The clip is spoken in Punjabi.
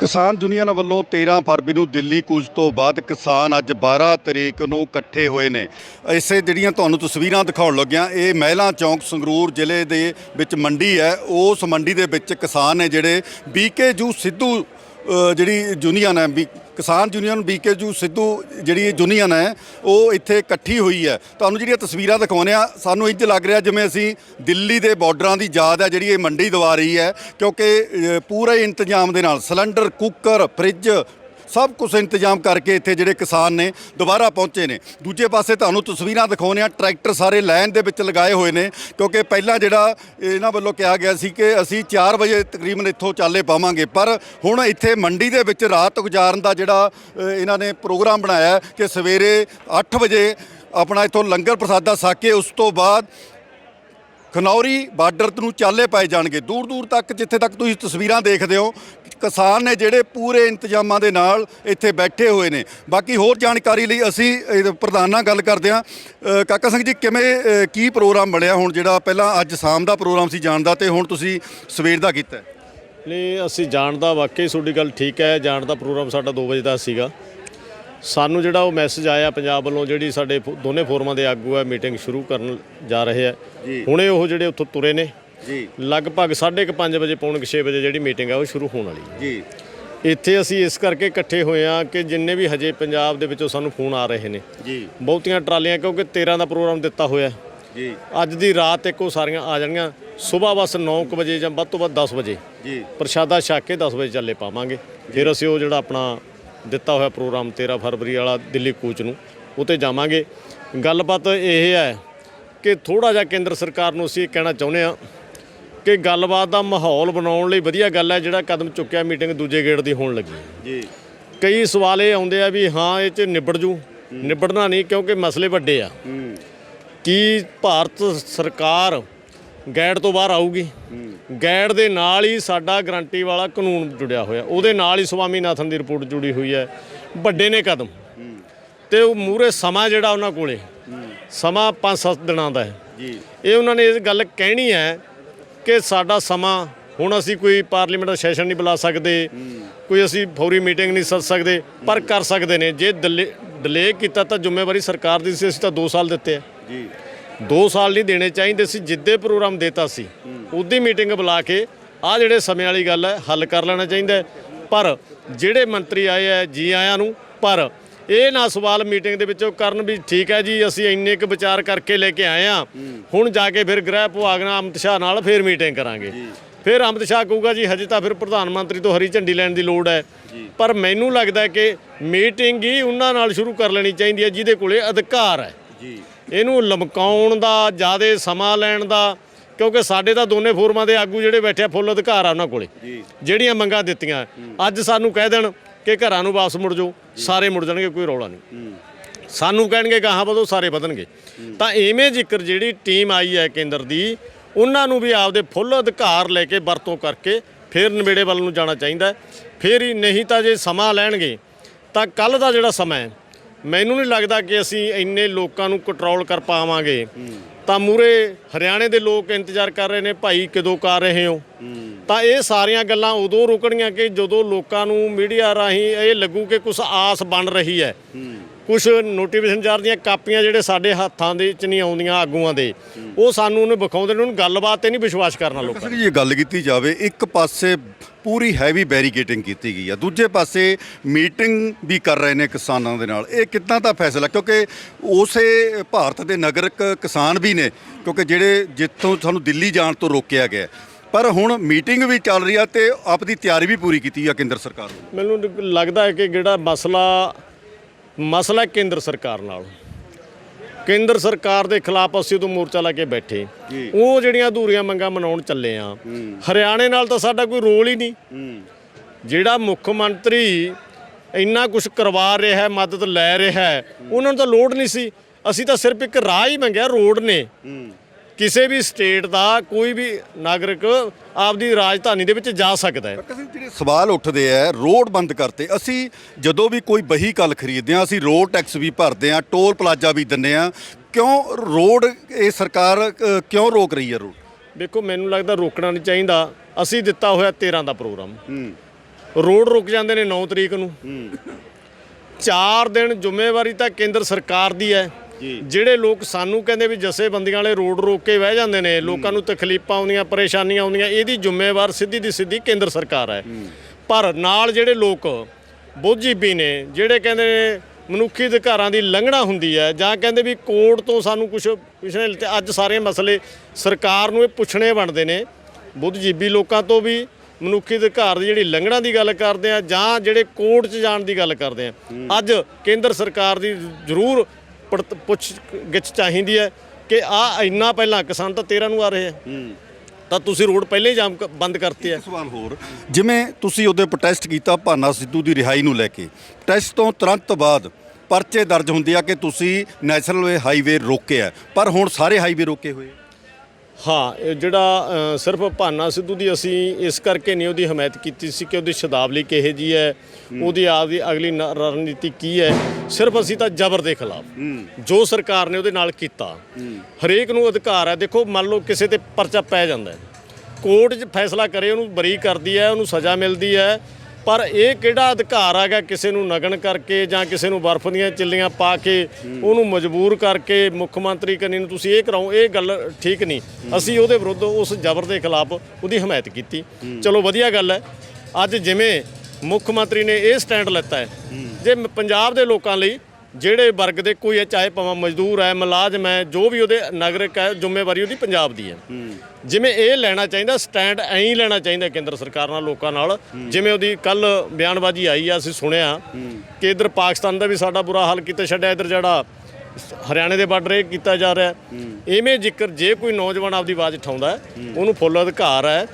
ਕਿਸਾਨ ਯੂਨੀਅਨ ਵੱਲੋਂ 13 ਫਰਵਰੀ ਨੂੰ ਦਿੱਲੀ ਕੂਚ ਤੋਂ ਬਾਅਦ ਕਿਸਾਨ ਅੱਜ 12 ਤਰੀਕ ਨੂੰ ਇਕੱਠੇ ਹੋਏ ਨੇ। ਇਸੇ ਜਿਹੜੀਆਂ ਤੁਹਾਨੂੰ ਤਸਵੀਰਾਂ ਦਿਖਾਉਣ ਲੱਗਿਆ, ਇਹ ਮਹਿਲਾ ਚੌਂਕ ਸੰਗਰੂਰ ਜ਼ਿਲ੍ਹੇ ਦੇ ਵਿੱਚ ਮੰਡੀ ਹੈ। ਉਸ ਮੰਡੀ ਦੇ ਵਿੱਚ ਕਿਸਾਨ ਨੇ ਜਿਹੜੇ ਬੀਕੇਜੂ ਸਿੱਧੂ ਜਿਹੜੀ ਯੂਨੀਅਨ ਹੈ, ਵੀ ਕਿਸਾਨ ਯੂਨੀਅਨ ਬੀਕੇਜੂ ਸਿੱਧੂ ਜਿਹੜੀ ਯੂਨੀਅਨ ਹੈ, ਉਹ ਇੱਥੇ ਇਕੱਠੀ ਹੋਈ ਹੈ। ਤੁਹਾਨੂੰ ਜਿਹੜੀਆਂ ਤਸਵੀਰਾਂ ਦਿਖਾਉਂਦੇ ਆ ਸਾਨੂੰ ਇੰਜ ਲੱਗ ਰਿਹਾ ਜਿਵੇਂ ਅਸੀਂ ਦਿੱਲੀ ਦੇ ਬਾਰਡਰਾਂ ਦੀ ਯਾਦ ਹੈ, ਜਿਹੜੀ ਇਹ ਮੰਡੀ ਦਵਾ ਰਹੀ ਹੈ, ਕਿਉਂਕਿ ਪੂਰੇ ਇੰਤਜ਼ਾਮ ਦੇ ਨਾਲ ਸਿਲੰਡਰ, ਕੁੱਕਰ, ਫ੍ਰਿਜ ਸਭ ਕੁਝ ਇੰਤਜ਼ਾਮ ਕਰਕੇ ਇੱਥੇ ਜਿਹੜੇ ਕਿਸਾਨ ਨੇ ਦੁਬਾਰਾ ਪਹੁੰਚੇ ਨੇ। ਦੂਜੇ ਪਾਸੇ ਤੁਹਾਨੂੰ ਤਸਵੀਰਾਂ ਦਿਖਾਉਂਦੇ ਆ ਟਰੈਕਟਰ ਸਾਰੇ ਲਾਈਨ ਦੇ ਵਿੱਚ ਲਗਾਏ ਹੋਏ ਨੇ ਕਿਉਂਕਿ ਪਹਿਲਾਂ ਜਿਹੜਾ ਇਹਨਾਂ ਵੱਲੋਂ ਕਿਹਾ ਗਿਆ ਸੀ ਕਿ ਅਸੀਂ 4 ਵਜੇ ਤਕਰੀਬਨ ਇੱਥੋਂ ਚਾਲੇ ਪਾਵਾਂਗੇ। ਪਰ ਹੁਣ ਇੱਥੇ ਮੰਡੀ ਦੇ ਵਿੱਚ ਰਾਤ ਗੁਜ਼ਾਰਨ ਦਾ ਜਿਹੜਾ ਇਹਨਾਂ ਨੇ ਪ੍ਰੋਗਰਾਮ ਬਣਾਇਆ ਕਿ ਸਵੇਰੇ 8 ਵਜੇ ਆਪਣਾ ਇੱਥੋਂ ਲੰਗਰ ਪ੍ਰਸਾਦਾ ਸਾਕੇ ਉਸ ਤੋਂ ਬਾਅਦ ਖਨੌਰੀ ਬਾਰਡਰ ਨੂੰ ਚਾਲੇ ਪਾਏ ਜਾਣਗੇ। ਦੂਰ ਦੂਰ ਤੱਕ ਜਿੱਥੇ ਤੱਕ ਤੁਸੀਂ ਤਸਵੀਰਾਂ ਦੇਖਦੇ ਹੋ, ਕਿਸਾਨ ਨੇ ਜਿਹੜੇ ਪੂਰੇ ਇੰਤਜ਼ਾਮਾਂ ਦੇ ਨਾਲ ਇੱਥੇ ਬੈਠੇ ਹੋਏ ਨੇ। ਬਾਕੀ ਹੋਰ ਜਾਣਕਾਰੀ ਲਈ ਅਸੀਂ ਪ੍ਰਧਾਨ ਨਾਲ ਗੱਲ ਕਰਦੇ ਹਾਂ। ਕਾਕਾ ਸਿੰਘ ਜੀ, ਕਿਵੇਂ ਕੀ ਪ੍ਰੋਗਰਾਮ ਬਣਿਆ ਹੁਣ ਜਿਹੜਾ ਪਹਿਲਾਂ ਅੱਜ ਸ਼ਾਮ ਦਾ ਪ੍ਰੋਗਰਾਮ ਸੀ ਜਾਣ ਦਾ ਤੇ ਹੁਣ ਤੁਸੀਂ ਸਵੇਰ ਦਾ ਕੀਤਾ? ਨਹੀਂ, ਅਸੀਂ ਜਾਣ ਦਾ ਵਾਕਈ ਤੁਹਾਡੀ ਗੱਲ ਠੀਕ ਹੈ। ਜਾਣ ਦਾ ਪ੍ਰੋਗਰਾਮ ਸਾਡਾ 2 ਵਜੇ ਦਾ ਸੀਗਾ। ਸਾਨੂੰ ਜਿਹੜਾ ਉਹ ਮੈਸੇਜ ਆਇਆ, ਪੰਜਾਬ ਵੱਲੋਂ ਜਿਹੜੀ ਸਾਡੇ ਫੋ- ਦੋਨੇ ਫੋਰਮਾਂ ਦੇ ਆਗੂ ਹੈ ਮੀਟਿੰਗ ਸ਼ੁਰੂ ਕਰਨ ਜਾ ਰਹੇ ਹੈ ਜੀ। ਹੁਣੇ ਉਹ ਜਿਹੜੇ ਉੱਥੋਂ ਤੁਰੇ ਨੇ ਜੀ। ਲਗਭਗ 5:30 ਵਜੇ ਪੌਣੇ 6 ਵਜੇ ਜਿਹੜੀ ਮੀਟਿੰਗ ਹੈ ਉਹ ਸ਼ੁਰੂ ਹੋਣ ਵਾਲੀ ਹੈ। ਜੀ। ਇੱਥੇ ਅਸੀਂ ਇਸ ਕਰਕੇ ਇਕੱਠੇ ਹੋਏ ਆ ਕਿ ਜਿੰਨੇ ਵੀ ਹਜੇ ਪੰਜਾਬ ਦੇ ਵਿੱਚੋਂ ਸਾਨੂੰ ਫੋਨ ਆ ਰਹੇ ਨੇ। ਜੀ। ਬਹੁਤੀਆਂ ਟਰਾਲੀਆਂ ਕਿਉਂਕਿ 13 ਦਾ ਪ੍ਰੋਗਰਾਮ ਦਿੱਤਾ ਹੋਇਆ। ਜੀ। ਅੱਜ ਦੀ ਰਾਤ ਇੱਕ ਉਹ ਸਾਰੀਆਂ ਆ ਜਾਣਗੀਆਂ। ਸਵੇਰ ਬਸ 9:00 ਵਜੇ ਜਾਂ ਵੱਧ ਤੋਂ ਵੱਧ 10 ਵਜੇ। ਜੀ। ਪ੍ਰਸ਼ਾਦਾ ਛਕ ਕੇ 10 ਵਜੇ ਚੱਲੇ ਪਾਵਾਂਗੇ। ਫਿਰ ਅਸੀਂ ਉਹ ਜਿਹੜਾ ਆਪਣਾ ਦਿੱਤਾ ਹੋਇਆ ਪ੍ਰੋਗਰਾਮ 13 ਫਰਵਰੀ ਵਾਲਾ ਦਿੱਲੀ ਕੂਚ ਨੂੰ ਉਤੇ ਜਾਵਾਂਗੇ। ਗੱਲਬਾਤ ਇਹ ਹੈ ਕਿ ਥੋੜਾ ਜਿਹਾ ਕੇਂਦਰ ਸਰਕਾਰ ਨੂੰ ਅਸੀਂ ਇਹ ਕਹਿਣਾ ਚਾਹੁੰਦੇ ਆ ਕਿ ਗੱਲਬਾਤ ਦਾ ਮਾਹੌਲ ਬਣਾਉਣ ਲਈ ਵਧੀਆ ਗੱਲ ਹੈ ਜਿਹੜਾ ਕਦਮ ਚੁੱਕਿਆ ਮੀਟਿੰਗ ਦੂਜੇ ਗੇੜ ਦੀ ਹੋਣ ਲੱਗੀ। ਜੀ। ਕਈ ਸਵਾਲ ਇਹ ਆਉਂਦੇ ਆ ਵੀ ਹਾਂ ਇਹ ਚ ਨਿਬੜ ਜੂ ਨਿਬੜਨਾ ਨਹੀਂ ਕਿਉਂਕਿ ਮਸਲੇ ਵੱਡੇ ਆ। ਕੀ ਭਾਰਤ ਸਰਕਾਰ ਗੈਡ ਤੋਂ ਬਾਹਰ ਆਊਗੀ? ਗੈਡ ਦੇ ਨਾਲ ਹੀ ਸਾਡਾ ਗਰੰਟੀ ਵਾਲਾ ਕਾਨੂੰਨ ਜੁੜਿਆ ਹੋਇਆ। ਉਹਦੇ ਨਾਲ ਹੀ ਸਵਾਮੀਨਾਥਨ ਦੀ ਰਿਪੋਰਟ ਜੁੜੀ ਹੋਈ ਹੈ। ਵੱਡੇ ਨੇ ਕਦਮ। ਤੇ ਉਹ ਮੂਰੇ ਸਮਾਂ ਜਿਹੜਾ ਉਹਨਾਂ ਕੋਲੇ। ਸਮਾਂ 5-7 ਦਿਨਾਂ ਦਾ ਹੈ। ਜੀ। ਇਹ ਉਹਨਾਂ ਨੇ ਇਹ ਗੱਲ ਕਹਿਣੀ ਹੈ ਕਿ ਸਾਡਾ ਸਮਾਂ ਹੁਣ ਅਸੀਂ ਕੋਈ ਪਾਰਲੀਮੈਂਟ ਦਾ ਸੈਸ਼ਨ ਨਹੀਂ ਬੁਲਾ ਸਕਦੇ ਕੋਈ ਅਸੀਂ ਫੌਰੀ ਮੀਟਿੰਗ ਨਹੀਂ ਸੱਦ ਸਕਦੇ ਪਰ ਕਰ ਸਕਦੇ ਨੇ। ਜੇ ਡਿਲੇ ਕੀਤਾ ਤਾਂ ਜ਼ਿੰਮੇਵਾਰੀ ਸਰਕਾਰ ਦੀ ਸੀ ਅਸੀਂ ਤਾਂ 2 ਸਾਲ ਦਿੱਤੇ ਆ। ਜੀ। 2 ਸਾਲ ਨਹੀਂ ਦੇਣੇ ਚਾਹੀਦੇ ਸੀ ਜਿੱਦੇ ਪ੍ਰੋਗਰਾਮ ਦੇਤਾ ਸੀ ਉਹਦੀ ਮੀਟਿੰਗ ਬੁਲਾ ਕੇ ਆ ਜਿਹੜੇ ਸਮੇਂ ਵਾਲੀ ਗੱਲ ਹੈ ਹੱਲ ਕਰ ਲੈਣਾ ਚਾਹੀਦਾ। ਪਰ ਜਿਹੜੇ ਮੰਤਰੀ ਆਏ ਆ ਜੀ ਆਇਆਂ ਨੂੰ ਪਰ ਇਹ ਨਾ ਸਵਾਲ ਮੀਟਿੰਗ ਦੇ ਵਿੱਚੋਂ ਕਰਨ ਵੀ ਠੀਕ ਹੈ ਜੀ ਅਸੀਂ ਇੰਨੇ ਕੁ ਵਿਚਾਰ ਕਰਕੇ ਲੈ ਕੇ ਆਏ ਆ ਹੁਣ ਜਾ ਕੇ ਫਿਰ ਗ੍ਰਹਿ ਵਿਭਾਗ ਨਾਲ ਅਮਿਤ ਸ਼ਾਹ ਨਾਲ ਫਿਰ ਮੀਟਿੰਗ ਕਰਾਂਗੇ। ਫਿਰ ਅਮਿਤ ਸ਼ਾਹ ਕਹੂਗਾ ਜੀ ਹਜੇ ਤਾਂ ਫਿਰ ਪ੍ਰਧਾਨ ਮੰਤਰੀ ਤੋਂ ਹਰੀ ਝੰਡੀ ਲੈਣ ਦੀ ਲੋੜ ਹੈ। ਪਰ ਮੈਨੂੰ ਲੱਗਦਾ ਕਿ ਮੀਟਿੰਗ ਹੀ ਉਹਨਾਂ ਨਾਲ ਸ਼ੁਰੂ ਕਰ ਲੈਣੀ ਚਾਹੀਦੀ ਹੈ ਜਿਹਦੇ ਕੋਲੇ ਅਧਿਕਾਰ ਹੈ। ਜੀ। ਇਹਨੂੰ ਲਮਕਾਉਣ ਦਾ ਜਿਆਦੇ ਸਮਾਂ ਲੈਣ ਦਾ ਕਿਉਂਕਿ ਸਾਡੇ ਤਾਂ ਦੋਨੇ ਫੋਰਮਾਂ ਦੇ ਆਗੂ ਜਿਹੜੇ ਬੈਠੇ ਆ ਫੁੱਲ ਅਧਿਕਾਰ ਆ ਉਹਨਾਂ ਕੋਲੇ। ਜਿਹੜੀਆਂ ਮੰਗਾਂ ਦਿੱਤੀਆਂ। ਅੱਜ ਸਾਨੂੰ ਕਹਿ ਦੇਣ ਕਿ ਘਰਾਂ ਨੂੰ ਵਾਪਸ ਮੁੜ ਜਾਓ, ਸਾਰੇ ਮੁੜ ਜਾਣਗੇ, ਕੋਈ ਰੌਲਾ ਨਹੀਂ। ਸਾਨੂੰ ਕਹਿਣਗੇ ਗਾਹਾਂ ਵਧੋ ਸਾਰੇ ਵਧਣਗੇ। ਤਾਂ ਐਵੇਂ ਜ਼ਿਕਰ ਜਿਹੜੀ ਟੀਮ ਆਈ ਹੈ ਕੇਂਦਰ ਦੀ, ਉਹਨਾਂ ਨੂੰ ਵੀ ਆਪਦੇ ਫੁੱਲ ਅਧਿਕਾਰ ਲੈ ਕੇ ਵਰਤੋਂ ਕਰਕੇ ਫਿਰ ਨਵੇੜੇ ਵੱਲ ਨੂੰ ਜਾਣਾ ਚਾਹੀਦਾ ਫਿਰ ਹੀ ਨਹੀਂ ਤਾਂ ਜੇ ਸਮਾਂ ਲੈਣਗੇ, ਤਾਂ ਕੱਲ ਦਾ ਜਿਹੜਾ ਸਮਾਂ ਹੈ, ਮੈਨੂੰ ਨਹੀਂ ਲੱਗਦਾ ਕਿ ਅਸੀਂ ਇੰਨੇ ਲੋਕਾਂ ਨੂੰ ਕੰਟਰੋਲ ਕਰ ਪਾਵਾਂਗੇ। ਤਾਂ ਮੂਰੇ ਹਰਿਆਣੇ ਦੇ ਲੋਕ ਇੰਤਜ਼ਾਰ ਕਰ ਰਹੇ ਨੇ, ਭਾਈ, ਕਦੋਂ ਕਰ ਰਹੇ ਹੋ? ਤਾਂ ਇਹ ਸਾਰੀਆਂ ਗੱਲਾਂ ਉਦੋਂ ਰੁਕਣੀਆਂ ਕਿ ਜਦੋਂ ਲੋਕਾਂ ਨੂੰ ਮੀਡੀਆ ਰਾਹੀਂ ਇਹ ਲੱਗੂ ਕਿ ਕੁਝ ਆਸ ਬਣ ਰਹੀ ਹੈ। ਕੁਝ ਨੋਟੀਫਿਕੇਸ਼ਨ ਜਾਰ ਦੀਆਂ ਕਾਪੀਆਂ ਜਿਹੜੇ ਸਾਡੇ ਹੱਥਾਂ ਦੇ ਵਿੱਚ ਨਹੀਂ ਆਉਂਦੀਆਂ ਆਗੂਆਂ ਦੇ। ਉਹ ਸਾਨੂੰ ਉਹਨੂੰ ਵਿਖਾਉਂਦੇ ਨੇ ਉਹਨੂੰ ਗੱਲਬਾਤ ਤੇ ਨਹੀਂ ਵਿਸ਼ਵਾਸ ਕਰਨਾ ਲੋਕਾਂ ਜੇ ਗੱਲ ਕੀਤੀ ਜਾਵੇ ਇੱਕ ਪਾਸੇ ਪੂਰੀ ਹੈਵੀ ਬੈਰੀਕੇਟਿੰਗ ਕੀਤੀ ਗਈ ਆ ਦੂਜੇ ਪਾਸੇ ਮੀਟਿੰਗ ਵੀ ਕਰ ਰਹੇ ਨੇ ਕਿਸਾਨਾਂ ਦੇ ਨਾਲ। ਇਹ ਕਿੱਦਾਂ ਦਾ ਫੈਸਲਾ? ਕਿਉਂਕਿ ਉਸੇ ਭਾਰਤ ਦੇ ਨਾਗਰਿਕ ਕਿਸਾਨ ਵੀ ਨੇ ਕਿਉਂਕਿ ਜਿਹੜੇ ਜਿੱਥੋਂ ਸਾਨੂੰ ਦਿੱਲੀ ਜਾਣ ਤੋਂ ਰੋਕਿਆ ਗਿਆ। ਪਰ ਹੁਣ ਮੀਟਿੰਗ ਵੀ ਚੱਲ ਰਹੀ ਆ ਤੇ ਆਪਦੀ ਤਿਆਰੀ ਵੀ ਪੂਰੀ ਕੀਤੀ ਆ ਕੇਂਦਰ ਸਰਕਾਰ ਨੇ ਮੈਨੂੰ ਲੱਗਦਾ ਹੈ ਕਿ ਜਿਹੜਾ ਮਸਲਾ ਮਸਲਾ ਕੇਂਦਰ ਸਰਕਾਰ ਨਾਲ। ਕੇਂਦਰ ਸਰਕਾਰ ਦੇ ਖਿਲਾਫ ਅਸੀਂ ਉਦੋਂ ਮੋਰਚਾ ਲਾ ਕੇ ਬੈਠੇ। ਉਹ ਜਿਹੜੀਆਂ ਅਧੂਰੀਆਂ ਮੰਗਾਂ ਮਨਾਉਣ ਚੱਲੇ ਆ। ਹਰਿਆਣੇ ਨਾਲ ਤਾਂ ਸਾਡਾ ਕੋਈ ਰੋਲ ਹੀ ਨਹੀਂ। ਜਿਹੜਾ ਮੁੱਖ ਮੰਤਰੀ ਇੰਨਾ ਕੁਝ ਕਰਵਾ ਰਿਹਾ ਹੈ ਮਦਦ ਲੈ ਰਿਹਾ ਹੈ ਉਹਨਾਂ ਨੂੰ ਤਾਂ ਲੋੜ ਨਹੀਂ ਸੀ। ਅਸੀਂ ਤਾਂ ਸਿਰਫ ਇੱਕ ਰਾਹ ਹੀ ਮੰਗਿਆ ਰੋਡ ਨੇ। ਕਿਸੇ ਵੀ ਸਟੇਟ ਦਾ ਕੋਈ ਵੀ ਨਾਗਰਿਕ ਆਪਦੀ ਰਾਜਧਾਨੀ ਦੇ ਵਿੱਚ ਜਾ ਸਕਦਾ ਹੈ। ਜਿਹੜੇ ਸਵਾਲ ਉੱਠਦੇ ਆ ਰੋਡ ਬੰਦ ਕਰਤੇ ਅਸੀਂ ਜਦੋਂ ਵੀ ਕੋਈ ਵਹੀਕਲ ਖਰੀਦਦੇ ਆ ਅਸੀਂ ਰੋਡ ਟੈਕਸ ਵੀ ਭਰਦੇ ਆ ਟੋਲ ਪਲਾਜ਼ਾ ਵੀ ਦਿੰਦੇ ਆ ਕਿਉਂ ਰੋਡ ਇਹ ਸਰਕਾਰ ਅ, ਕਿਉਂ ਰੋਕ ਰਹੀ ਹੈ ਰੋਡ? ਦੇਖੋ ਮੈਨੂੰ ਲੱਗਦਾ ਰੋਕਣਾ ਨਹੀਂ ਚਾਹੀਦਾ। ਅਸੀਂ ਦਿੱਤਾ ਹੋਇਆ 13 ਦਾ ਪ੍ਰੋਗਰਾਮ। ਰੋਡ ਰੁਕ ਜਾਂਦੇ ਨੇ 9 ਤਰੀਕ ਨੂੰ। 4 ਦਿਨ ਜ਼ਿੰਮੇਵਾਰੀ ਤਾਂ ਕੇਂਦਰ ਸਰਕਾਰ ਦੀ ਹੈ। ਜਿਹੜੇ ਲੋਕ ਸਾਨੂੰ ਕਹਿੰਦੇ ਵੀ ਜਥੇਬੰਦੀਆਂ ਵਾਲੇ ਰੋਡ ਰੋਕ ਕੇ ਬਹਿ ਜਾਂਦੇ ਨੇ ਲੋਕਾਂ ਨੂੰ ਤਕਲੀਫਾਂ ਆਉਂਦੀਆਂ ਪਰੇਸ਼ਾਨੀਆਂ ਆਉਂਦੀਆਂ ਇਹਦੀ ਜ਼ਿੰਮੇਵਾਰ ਸਿੱਧੀ ਦੀ ਸਿੱਧੀ ਕੇਂਦਰ ਸਰਕਾਰ ਹੈ। ਪਰ ਨਾਲ ਜਿਹੜੇ ਲੋਕ ਬੋਝੀਬੀ ਨੇ ਜਿਹੜੇ ਕਹਿੰਦੇ ਨੇ ਮਨੁੱਖੀ ਅਧਿਕਾਰਾਂ ਦੀ ਲੰਘਣਾ ਹੁੰਦੀ ਹੈ ਜਾਂ ਕਹਿੰਦੇ ਵੀ ਕੋਰਟ ਤੋਂ ਸਾਨੂੰ ਕੁਝ ਪਿਛਲੇ ਤੇ ਅੱਜ ਸਾਰੇ ਮਸਲੇ ਸਰਕਾਰ ਨੂੰ ਇਹ ਪੁੱਛਣੇ ਬਣਦੇ ਨੇ ਬੁੱਧਜੀਵੀ ਲੋਕਾਂ ਤੋਂ ਵੀ ਮਨੁੱਖੀ ਅਧਿਕਾਰ ਦੀ ਜਿਹੜੀ ਲੰਘਣਾ ਦੀ ਗੱਲ ਕਰਦੇ ਆ ਜਾਂ ਜਿਹੜੇ ਕੋਰਟ 'ਚ ਜਾਣ ਦੀ ਗੱਲ ਕਰਦੇ ਆ। ਅੱਜ ਕੇਂਦਰ ਸਰਕਾਰ ਦੀ ਜ਼ਰੂਰ ਪੁੱਛ ਗਿੱਛ ਚਾਹੀਦੀ ਹੈ ਕਿ ਆ ਇੰਨਾ ਪਹਿਲਾਂ ਕਿਸਾਨ ਤਾਂ 13 ਨੂੰ ਆ ਰਹੇ ਆ। ਤਾਂ ਤੁਸੀਂ ਰੋਡ ਪਹਿਲੇ ਹੀ ਜਾਮ ਬੰਦ ਕਰਤੇ ਆ। ਇੱਕ ਸਵਾਲ ਹੋਰ ਜਿਵੇਂ ਤੁਸੀਂ ਉਹਦੇ ਪ੍ਰੋਟੈਸਟ ਕੀਤਾ ਭਾਨਾ ਸਿੱਧੂ ਦੀ ਰਿਹਾਈ ਨੂੰ ਲੈ ਕੇ ਪ੍ਰੋਟੈਸਟ ਤੋਂ ਤੁਰੰਤ ਬਾਅਦ ਪਰਚੇ ਦਰਜ ਹੁੰਦੇ ਆ ਕਿ ਤੁਸੀਂ ਨੈਸ਼ਨਲ ਹਾਈਵੇ ਰੋਕਿਆ ਪਰ ਹੁਣ ਸਾਰੇ ਹਾਈਵੇ ਰੋਕੇ ਹੋਏ ਹਾਂ ਇਹ ਜਿਹੜਾ ਸਿਰਫ ਭਾਨਾ ਸਿੱਧੂ ਦੀ ਅਸੀਂ ਇਸ ਕਰਕੇ ਨਹੀਂ ਉਹਦੀ ਹਮਾਇਤ ਕੀਤੀ ਸੀ ਕਿ ਉਹਦੀ ਸ਼ਬਦਾਵਲੀ ਕਿਹੇ ਜੀ ਹੈ ਉਹਦੀ ਆਪਦੀ ਅਗਲੀ ਰਣਨੀਤੀ ਕੀ ਹੈ। ਸਿਰਫ ਅਸੀਂ ਤਾਂ ਜ਼ਬਰ ਦੇ ਖਿਲਾਫ ਜੋ ਸਰਕਾਰ ਨੇ ਉਹਦੇ ਨਾਲ ਕੀਤਾ ਹਰੇਕ ਨੂੰ ਅਧਿਕਾਰ ਹੈ। ਦੇਖੋ ਮੰਨ ਲਓ ਕਿਸੇ ਤੇ ਪਰਚਾ ਪੈ ਜਾਂਦਾ ਹੈ। ਕੋਰਟ 'ਚ ਫੈਸਲਾ ਕਰੇ ਉਹਨੂੰ ਬਰੀ ਕਰਦੀ ਹੈ ਉਹਨੂੰ ਸਜ਼ਾ ਮਿਲਦੀ ਹੈ। ਪਰ ਇਹ ਕਿਹੜਾ ਅਧਿਕਾਰ ਹੈਗਾ ਕਿਸੇ ਨੂੰ ਨਗਨ ਕਰਕੇ ਜਾਂ ਕਿਸੇ ਨੂੰ ਬਰਫ਼ ਦੀਆਂ ਚਿੱਲੀਆਂ ਪਾ ਕੇ ਉਹਨੂੰ ਮਜਬੂਰ ਕਰਕੇ ਮੁੱਖ ਮੰਤਰੀ ਕਰਨੀ ਨੂੰ ਤੁਸੀਂ ਇਹ ਕਰਾਓ ਇਹ ਗੱਲ ਠੀਕ ਨਹੀਂ। ਅਸੀਂ ਉਹਦੇ ਵਿਰੁੱਧ ਉਸ ਜ਼ਬਰ ਦੇ ਖਿਲਾਫ ਉਹਦੀ ਹਮਾਇਤ ਕੀਤੀ। ਚਲੋ ਵਧੀਆ ਗੱਲ ਹੈ। ਅੱਜ ਜਿਵੇਂ ਮੁੱਖ ਮੰਤਰੀ ਨੇ ਇਹ ਸਟੈਂਡ ਲੈਤਾ ਹੈ। ਜੇ ਪੰਜਾਬ ਦੇ ਲੋਕਾਂ ਲਈ ਜਿਹੜੇ ਵਰਗ ਦੇ ਕੋਈ ਹੈ ਚਾਹੇ ਭਾਵੇਂ ਮਜ਼ਦੂਰ ਹੈ ਮੁਲਾਜ਼ਮ ਹੈ ਜੋ ਵੀ ਉਹਦੇ ਨਾਗਰਿਕ ਹੈ ਜ਼ਿੰਮੇਵਾਰੀ ਉਹਦੀ ਪੰਜਾਬ ਦੀ ਹੈ। ਜਿਵੇਂ ਇਹ ਲੈਣਾ ਚਾਹੀਦਾ ਸਟੈਂਡ ਐਂ ਹੀ ਲੈਣਾ ਚਾਹੀਦਾ ਕੇਂਦਰ ਸਰਕਾਰ ਨਾਲ ਲੋਕਾਂ ਨਾਲ। ਜਿਵੇਂ ਉਹਦੀ ਕੱਲ ਬਿਆਨਬਾਜ਼ੀ ਆਈ ਆ ਅਸੀਂ ਸੁਣਿਆ ਕਿ ਇਧਰ ਪਾਕਿਸਤਾਨ ਦਾ ਵੀ ਸਾਡਾ ਬੁਰਾ ਹਾਲ ਕੀਤਾ ਛੱਡਿਆ ਇਧਰ ਜਿਹੜਾ ਹਰਿਆਣੇ ਦੇ ਬਾਰਡਰ ਇਹ ਕੀਤਾ ਜਾ ਰਿਹਾ। ਇਵੇਂ ਜ਼ਿਕਰ ਜੇ ਕੋਈ ਨੌਜਵਾਨ ਆਪਦੀ ਆਵਾਜ਼ ਉਠਾਉਂਦਾ ਉਹਨੂੰ ਫੁੱਲ ਅਧਿਕਾਰ ਹੈ